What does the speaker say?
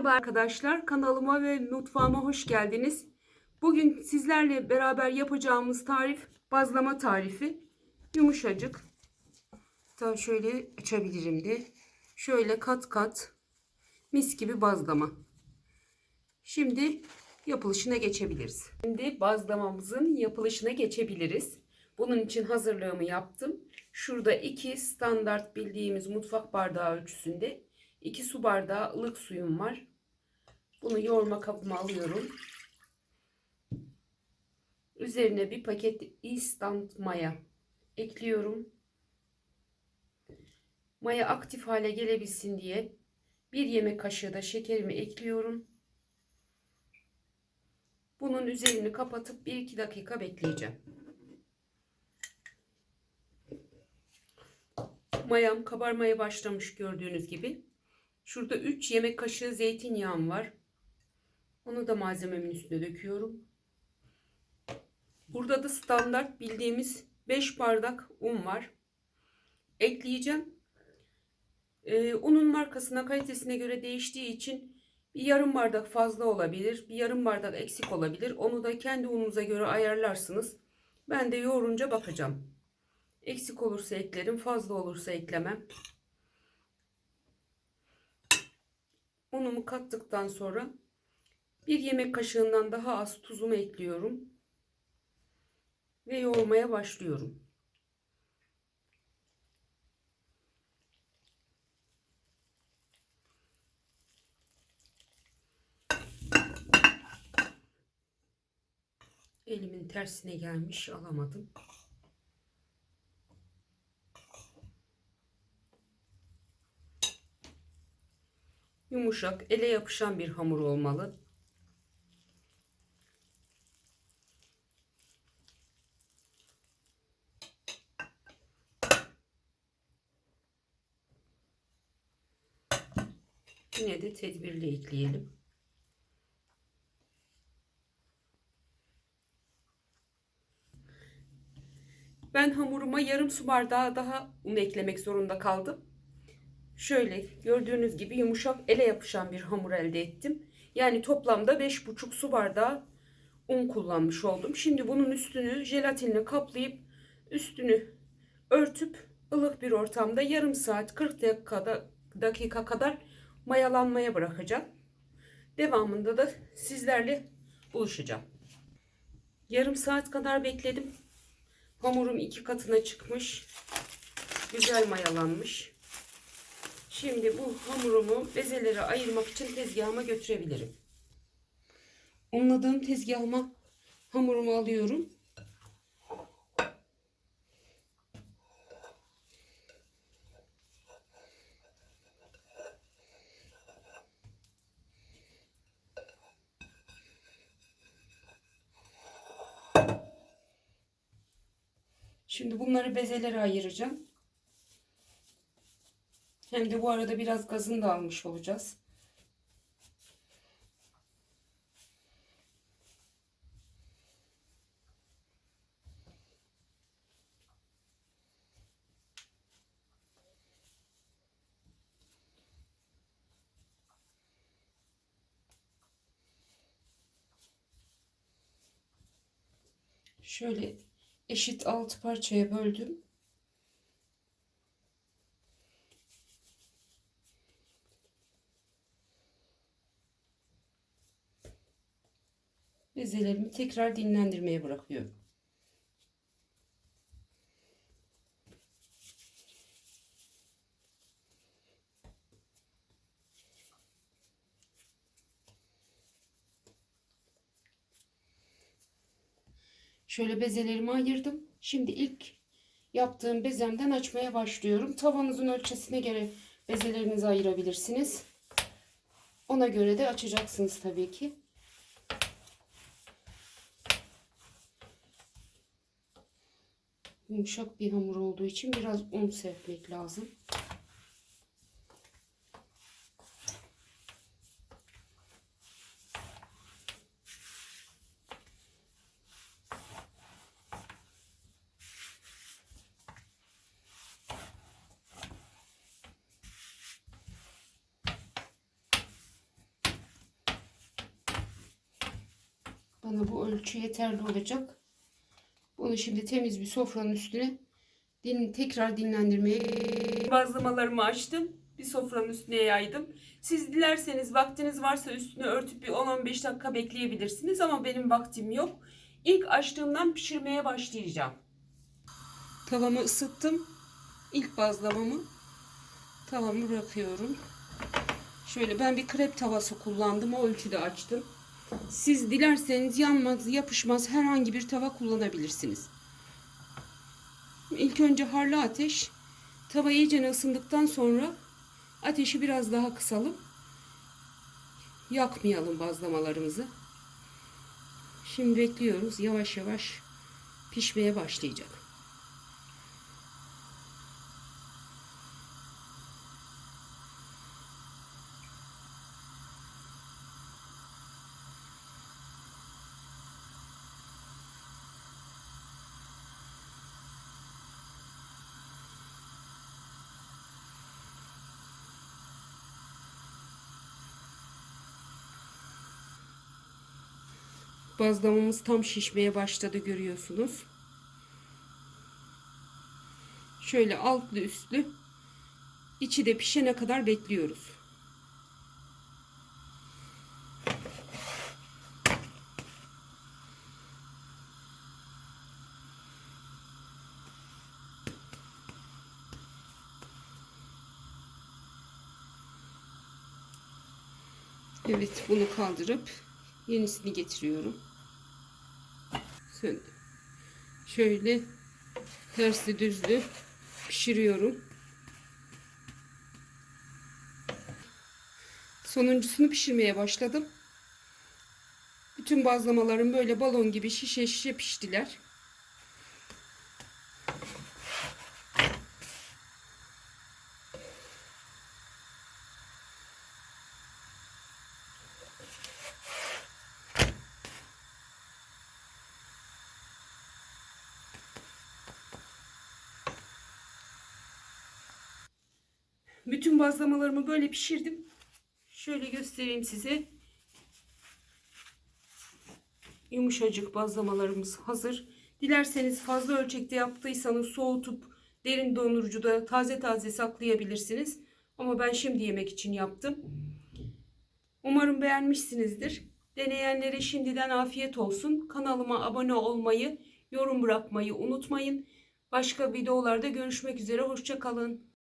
Merhaba arkadaşlar, kanalıma ve mutfağıma hoş geldiniz. Bugün sizlerle beraber yapacağımız tarif bazlama tarifi. Yumuşacık. Hatta şöyle açabilirim de. Şöyle kat kat mis gibi bazlama. Şimdi yapılışına geçebiliriz. Şimdi bazlamamızın yapılışına geçebiliriz. Bunun için hazırlığımı yaptım. Şurada iki standart bildiğimiz mutfak bardağı ölçüsünde 2 su bardağı ılık suyum var. Bunu yoğurma kabıma alıyorum. Üzerine bir paket instant maya ekliyorum. Maya aktif hale gelebilsin diye bir yemek kaşığı da şekerimi ekliyorum. Bunun üzerini kapatıp 1-2 dakika bekleyeceğim. Mayam kabarmaya başlamış gördüğünüz gibi. Şurada 3 yemek kaşığı zeytinyağım var. Onu da malzememin üstüne döküyorum. Burada da standart bildiğimiz 5 bardak un var. Ekleyeceğim. Ee, unun markasına kalitesine göre değiştiği için bir yarım bardak fazla olabilir. Bir yarım bardak eksik olabilir. Onu da kendi ununuza göre ayarlarsınız. Ben de yoğurunca bakacağım. Eksik olursa eklerim. Fazla olursa eklemem. Unumu kattıktan sonra bir yemek kaşığından daha az tuzumu ekliyorum. Ve yoğurmaya başlıyorum. Elimin tersine gelmiş alamadım. Yumuşak, ele yapışan bir hamur olmalı. Yine de tedbirli ekleyelim. Ben hamuruma yarım su bardağı daha un eklemek zorunda kaldım. Şöyle gördüğünüz gibi yumuşak ele yapışan bir hamur elde ettim. Yani toplamda 5,5 su bardağı un kullanmış oldum. Şimdi bunun üstünü jelatinle kaplayıp üstünü örtüp ılık bir ortamda yarım saat 40 dakikada, dakika kadar mayalanmaya bırakacağım. Devamında da sizlerle buluşacağım. Yarım saat kadar bekledim. Hamurum iki katına çıkmış. Güzel mayalanmış. Şimdi bu hamurumu bezelere ayırmak için tezgahıma götürebilirim. Unladığım tezgahıma hamurumu alıyorum. Şimdi bunları bezelere ayıracağım. Hem de bu arada biraz gazını da almış olacağız. Şöyle eşit altı parçaya böldüm. bezelerimi tekrar dinlendirmeye bırakıyorum. Şöyle bezelerimi ayırdım. Şimdi ilk yaptığım bezemden açmaya başlıyorum. Tavanızın ölçüsüne göre bezelerinizi ayırabilirsiniz. Ona göre de açacaksınız tabii ki. yumuşak bir hamur olduğu için biraz un serpmek lazım. Bana bu ölçü yeterli olacak. Bunu şimdi temiz bir sofranın üstüne din, tekrar dinlendirmeye bazlamalarımı açtım. Bir sofranın üstüne yaydım. Siz dilerseniz vaktiniz varsa üstünü örtüp bir 10-15 dakika bekleyebilirsiniz ama benim vaktim yok. İlk açtığımdan pişirmeye başlayacağım. Tavamı ısıttım. İlk bazlamamı tavamı bırakıyorum. Şöyle ben bir krep tavası kullandım. O ölçüde açtım. Siz dilerseniz yanmaz, yapışmaz herhangi bir tava kullanabilirsiniz. İlk önce harlı ateş. Tava iyice ısındıktan sonra ateşi biraz daha kısalım. Yakmayalım bazlamalarımızı. Şimdi bekliyoruz. Yavaş yavaş pişmeye başlayacak. Bazlamamız tam şişmeye başladı görüyorsunuz. Şöyle altlı üstlü içi de pişene kadar bekliyoruz. Evet bunu kaldırıp yenisini getiriyorum. Şöyle tersli düzlü pişiriyorum. Sonuncusunu pişirmeye başladım. Bütün bazlamalarım böyle balon gibi şişe şişe piştiler. Bütün bazlamalarımı böyle pişirdim. Şöyle göstereyim size. Yumuşacık bazlamalarımız hazır. Dilerseniz fazla ölçekte yaptıysanız soğutup derin dondurucuda taze taze saklayabilirsiniz. Ama ben şimdi yemek için yaptım. Umarım beğenmişsinizdir. Deneyenlere şimdiden afiyet olsun. Kanalıma abone olmayı, yorum bırakmayı unutmayın. Başka videolarda görüşmek üzere. Hoşçakalın.